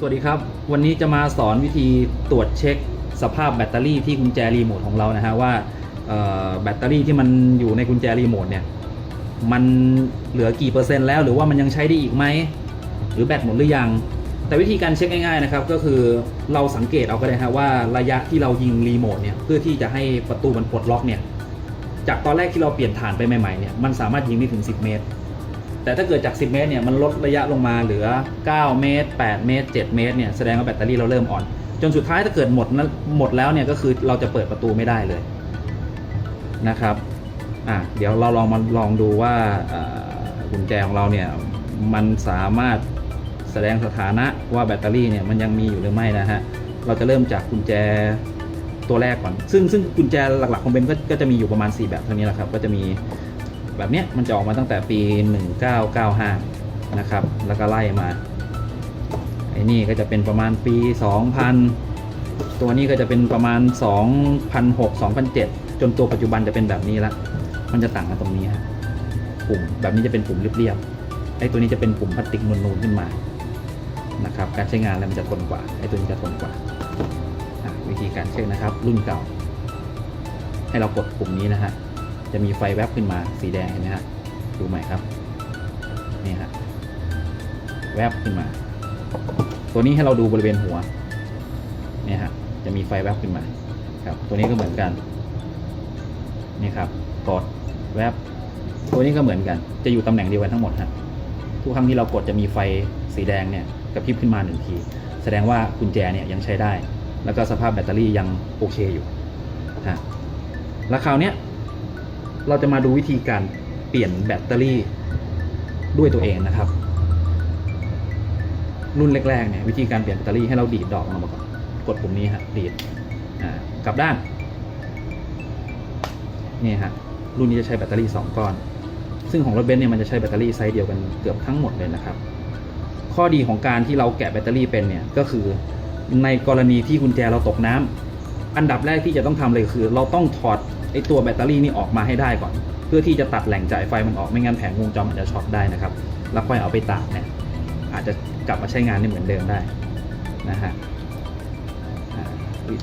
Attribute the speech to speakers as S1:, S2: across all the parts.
S1: สวัสดีครับ วันนี้จะมาสอนวิธีตรวจเช็คสภาพแบตเตอรี่ที่กุญแจรีโมทของเรานะฮะว่าแบตเตอรี่ที่มันอยู่ในกุญแจรีโมทเนี่ยมันเหลือกี่เปอร์เซ็นต์แล้ว หรือว่ามันยังใช้ได้อีกไหมหรือแบตหมดหรือยัง แต่วิธีการเช็คง่ายๆนะครับก็คือเราสังเกตเอาก็ได้ฮะว่าระยะที่เรายิงรีโมทเนี่ยเพื่อที่จะให้ประตูมันปลดล็อกเนี่ยจากตอนแรกที่เราเปลี่ยนฐานไปใหม่ๆเนี่ยมันสามารถยิงได้ถึง 10 เมตร แต่ถ้าเกิดจาก 10 เมตรเนี่ยมันลดระยะลงมาเหลือ 9 เมตร 8 เมตร 7 เมตรเนี่ยแสดงว่าแบตเตอรี่เราเริ่มอ่อน จนสุดท้ายถ้าเกิดหมดนั้นหมดแล้วเนี่ยก็คือเราจะเปิดประตูไม่ได้เลยนะครับอะเดี๋ยวเราลองมาลองดูว่ากุญแจของเราเนี่ยมันสามารถแสดงสถานะว่าแบตเตอรี่เนี่ยมันยังมีอยู่หรือไม่นะฮะเราจะเริ่มจากกุญแจตัวแรกก่อน ซึ่งซึ่งกุญแจหลักๆของเบนก็ก็จะมีอยู่ประมาณ 4 แบบเท่านี้แหละครับ ก็จะมี แบบเนี้ยมันจะออกมาตั้งแต่ปี 1995 นะครับ แล้วก็ไล่มาไอ้นี่ก็จะเป็นประมาณปี 2000 ตัวนี้ก็จะเป็นประมาณ 2006 2007 จนตัวปัจจุบันจะเป็นแบบนี้ละมันจะต่างกันตรงนี้ฮะปุ่มแบบนี้จะเป็นปุ่มเรียบๆไอ้ตัวนี้จะเป็นปุ่มพลาสติกนูนๆขึ้นมานะครับ การใช้งานแล้วมันจะทนกว่าไอ้ตัวนี้จะทนกว่าวิธีการเช็คนะครับ รุ่นเก่า ให้เรากดปุ่มนี้นะฮะ จะมีไฟแวบขึ้นมาสีแดงเห็นไหมฮะดูใหม่ครับนี่ฮะแวบขึ้นมา ตัวนี้ให้เราดูบริเวณหัวเนี่ยฮะจะมีไฟแวบขึ้นมาครับ ตัวนี้ก็เหมือนกันนี่ครับกดแวบตัวนี้ก็เหมือนกัน จะอยู่ตำแหน่งเดียวกันทั้งหมดฮะทุกครั้งที่เรากดจะมีไฟสีแดงเนี่ยกระพริบขึ้นมาหนึ่งที แสดงว่ากุญแจเนี่ยยังใช้ได้ แล้วก็สภาพแบตเตอรี่ยังโอเคอยู่ฮะแล้วคราวเนี้ย เราจะมาดูวิธีการเปลี่ยนแบตเตอรี่ด้วยตัวเองนะครับ รุ่นแรกๆเนี่ยวิธีการเปลี่ยนแบตเตอรี่ให้เราดีดดอกออกมาก่อนกดปุ่มนี้ฮะดีดกลับด้านนี่ฮะรุ่นนี้จะใช้แบตเตอรี่ 2 ก้อน ซึ่งของรถเบนซ์เนี่ยมันจะใช้แบตเตอรี่ไซส์เดียวกันเกือบทั้งหมดเลยนะครับ ข้อดีของการที่เราแกะแบตเตอรี่เป็นเนี่ยก็คือในกรณีที่กุญแจเราตกน้ำอันดับแรกที่จะต้องทำเลยคือ เราต้องถอด ไอตัวแบตเตอรี่นี่ออกมาให้ได้ก่อน เพื่อที่จะตัดแหล่งจ่ายไฟมันออกไม่งั้นแผงวงจรมันจะช็อตได้นะครับ แล้วค่อยเอาไปตากเนี่ยอาจจะกลับมาใช้งานได้เหมือนเดิมได้นะฮะอ่าอุ๊ย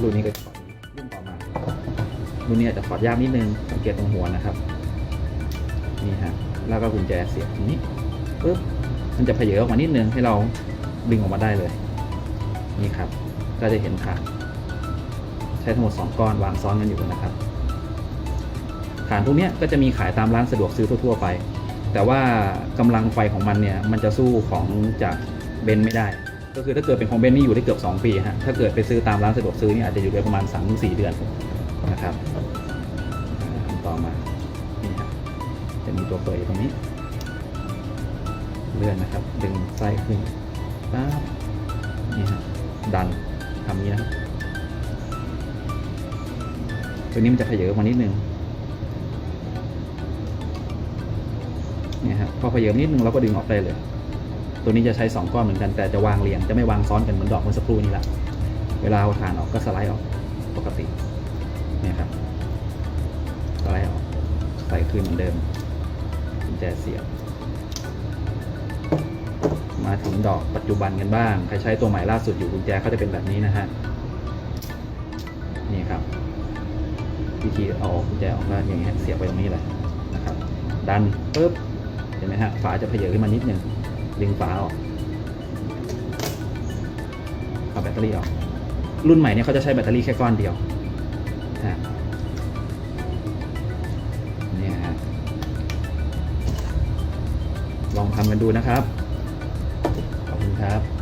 S1: รุ่นนี้ก็ถอดรุ่นต่อมารุ่นนี้อาจจะถอดยากนิดนึงสังเกตตรงหัวนะครับนี่ฮะแล้วก็กุญแจเสียบตรงนี้ปึ๊บมันจะเพเยอออกมานิดนึงให้เราดึงออกมาได้เลย นี่ครับ ก็จะเห็นขาด ช้ทั้งหมด 2 ก้อนวางซ้อนกันอยู่นะครับฐานพวกนี้ก็จะมีขายตามร้านสะดวกซื้อทั่วๆไป แต่ว่ากำลังไฟของมันเนี่ยมันจะสู้ของจากเบนไม่ได้ ก็คือถ้าเกิดเป็นของเบนนี่อยู่ได้เกือบ 2 ปีฮะถ้าเกิดไปซื้อตามร้านสะดวกซื้อนี่อาจจะอยู่ได้ประมาณ3-4เดือนนะครับต่อมานี่ครับจะมีตัวเปิดตรงนี้เลื่อนนะครับ ดึงไส้ขึ้นปั๊บนี่ฮะดันทำนี้นะครับ ตัวนี้มันจะเขยอมานิดนึงเนี่ยครับพอเขยิบนิดนึงเราก็ดึงออกได้เลย ตัวนี้จะใช้ 2 ก้อนเหมือนกันแต่จะวางเรียงจะไม่วางซ้อนกันเหมือนดอกเมื่อสักครู่นี้ละเวลาเอาฐานออกก็สไลด์ออกปกติเนี่ยครับสไลด์ออกใส่คืนเหมือนเดิมกุญแจเสียบมาถึงดอกปัจจุบันกันบ้าง ใครใช้ตัวใหม่ล่าสุดอยู่กุญแจเขาจะเป็นแบบนี้นะฮะ นี่ครับ วิธีเอากุญแจออกก็อย่างเงี้ยเสียบไปตรงนี้เลยนะครับ ดันปุ๊บเห็นไหมฮะฝาจะเพเยอขึ้นมานิดนึงดึงฝาออกเอาแบตเตอรี่ออกรุ่นใหม่เนี่ยเขาจะใช้แบตเตอรี่แค่ก้อนเดียวเนี่ยฮะลองทำกันดูนะครับ ขอบคุณครับ